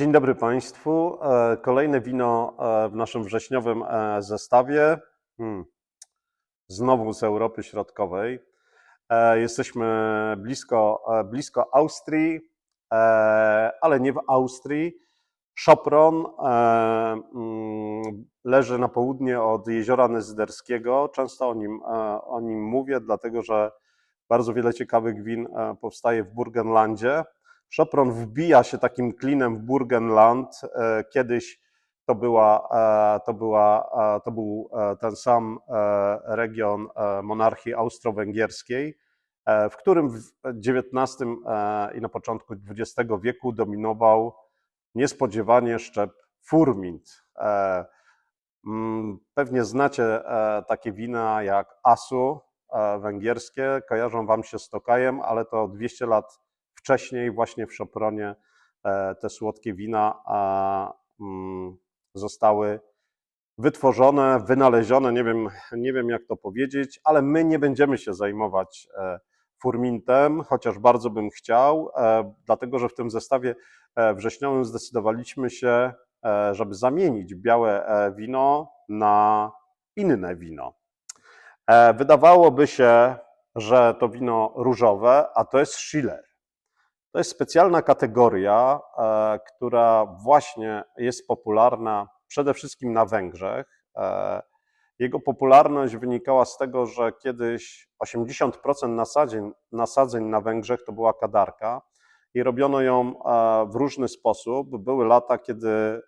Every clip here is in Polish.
Dzień dobry Państwu. E, Kolejne wino e, w naszym wrześniowym e, zestawie. Hmm. Znowu z Europy Środkowej. Jesteśmy blisko, blisko Austrii, ale nie w Austrii. Sopron e, mm, leży na południe od jeziora Nezyderskiego. Często o nim, o nim mówię, dlatego że bardzo wiele ciekawych win powstaje w Burgenlandzie. Sopron wbija się takim klinem w Burgenland. E, Kiedyś to, była, e, to, była, e, to był ten sam region monarchii austro-węgierskiej, w którym w XIX i na początku XX wieku dominował niespodziewanie szczep furmint. Mm, Pewnie znacie takie wina jak Asu węgierskie, kojarzą Wam się z Tokajem, ale to 200 lat wcześniej właśnie w Szopronie e, te słodkie wina mm, zostały wytworzone, wynalezione, nie wiem, nie wiem jak to powiedzieć, ale my nie będziemy się zajmować e, furmintem, chociaż bardzo bym chciał, e, dlatego że w tym zestawie wrześniowym zdecydowaliśmy się, żeby zamienić białe wino na inne wino. Wydawałoby się, że to wino różowe, a to jest Schiller. To jest specjalna kategoria, e, która właśnie jest popularna przede wszystkim na Węgrzech. E, Jego popularność wynikała z tego, że kiedyś 80% nasadzeń, nasadzeń na Węgrzech to była kadarka i robiono ją e, w różny sposób. Były lata, kiedy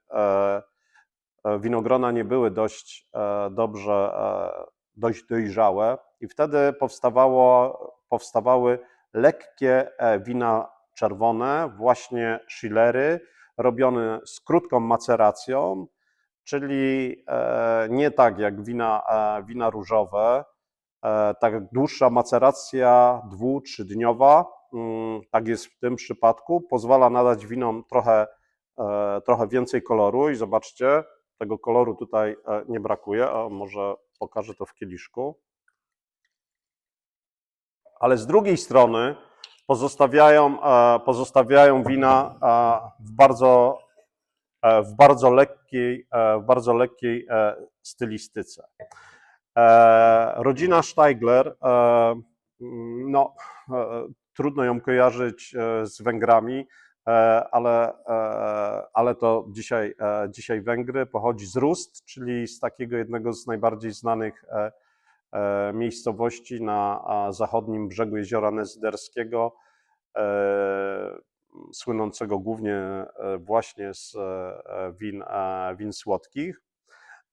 winogrona nie były dość dobrze, dość dojrzałe i wtedy powstawało, powstawały lekkie wina czerwone, właśnie Schillery, robione z krótką maceracją, czyli e, nie tak jak wina, e, wina różowe, e, tak dłuższa maceracja dwu, trzydniowa, mm, tak jest w tym przypadku, pozwala nadać winom trochę, trochę więcej koloru i zobaczcie, tego koloru tutaj nie brakuje, a może pokażę to w kieliszku. Ale z drugiej strony pozostawiają, e, pozostawiają wina e, w bardzo, e, w bardzo lekkiej, w bardzo lekkiej stylistyce. Rodzina Steigler, no, trudno ją kojarzyć z Węgrami, ale, ale to dzisiaj, dzisiaj Węgry, pochodzi z Rust, czyli z takiego jednego z najbardziej znanych miejscowości na zachodnim brzegu jeziora Nezyderskiego, e, słynącego głównie e, właśnie z e, win, e, win słodkich.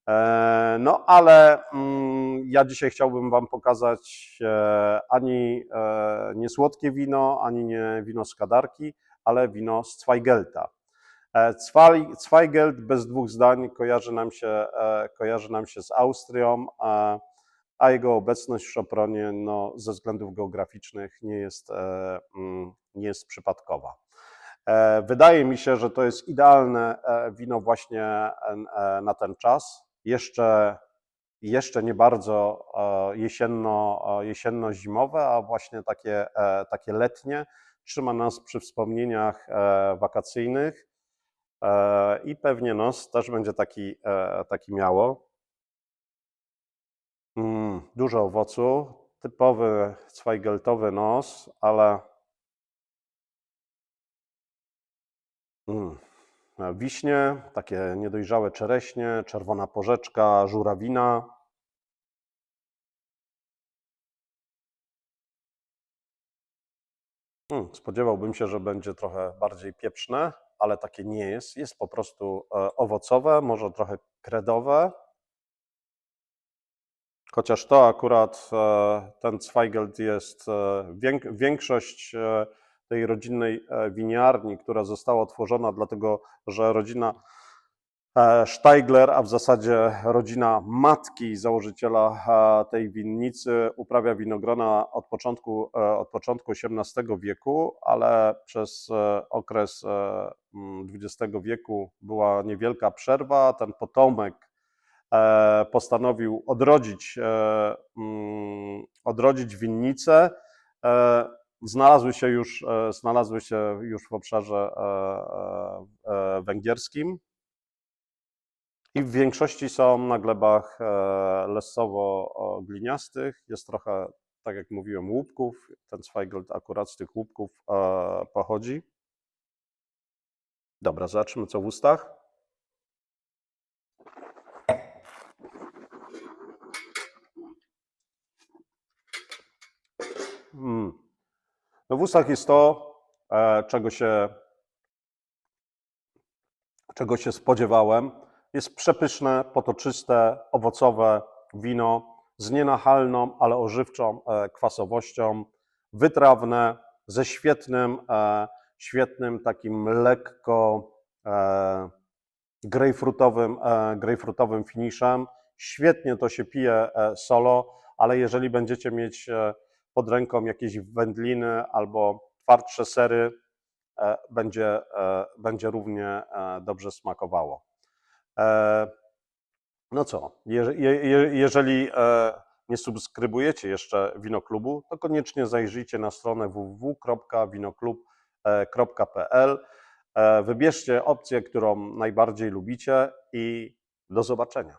E, No, ale mm, ja dzisiaj chciałbym Wam pokazać e, ani e, nie słodkie wino, ani nie wino z kadarki, ale wino z Zweigelta. E, Zwei- Zweigelt bez dwóch zdań kojarzy nam się, e, kojarzy nam się z Austrią, e, a jego obecność w Szopronie no, ze względów geograficznych nie jest, e, mm, nie jest przypadkowa. E, Wydaje mi się, że to jest idealne e, wino właśnie na ten czas. Jeszcze, jeszcze nie bardzo jesienno, jesienno-zimowe, a właśnie takie, takie letnie. Trzyma nas przy wspomnieniach wakacyjnych i pewnie nos też będzie taki, taki miało. Mm, dużo owocu, typowy Zweigeltowy nos, ale mm, wiśnie, takie niedojrzałe czereśnie, czerwona porzeczka, żurawina. Mm, spodziewałbym się, że będzie trochę bardziej pieprzne, ale takie nie jest. Jest po prostu e, owocowe, może trochę kredowe. Chociaż to akurat e, ten Zweigelt jest, e, większość e, tej rodzinnej winiarni, która została otworzona dlatego, że rodzina Steigler, a w zasadzie rodzina matki założyciela tej winnicy uprawia winogrona od początku, od początku XVIII wieku, ale przez okres XX wieku była niewielka przerwa. Ten potomek postanowił odrodzić, e, mm, odrodzić winnicę. E, znalazły się już, e, znalazły się już w obszarze e, e, e, węgierskim i w większości są na glebach e, lesowo-gliniastych. Jest trochę, tak jak mówiłem, łupków. Ten Zweigelt akurat z tych łupków e, pochodzi. Dobra, zobaczymy co w ustach. Mm. No w ustach jest to, e, czego się, czego się spodziewałem. Jest przepyszne, potoczyste, owocowe wino z nienachalną, ale ożywczą e, kwasowością, wytrawne, ze świetnym, e, świetnym takim lekko grejpfrutowym, grejpfrutowym finiszem. Świetnie to się pije solo, ale jeżeli będziecie mieć pod ręką jakieś wędliny albo twardsze sery, e, będzie, e, będzie równie e, dobrze smakowało. No co, je- je- je- jeżeli nie subskrybujecie jeszcze Winoklubu, to koniecznie zajrzyjcie na stronę www.winoklub.pl. Wybierzcie opcję, którą najbardziej lubicie i do zobaczenia.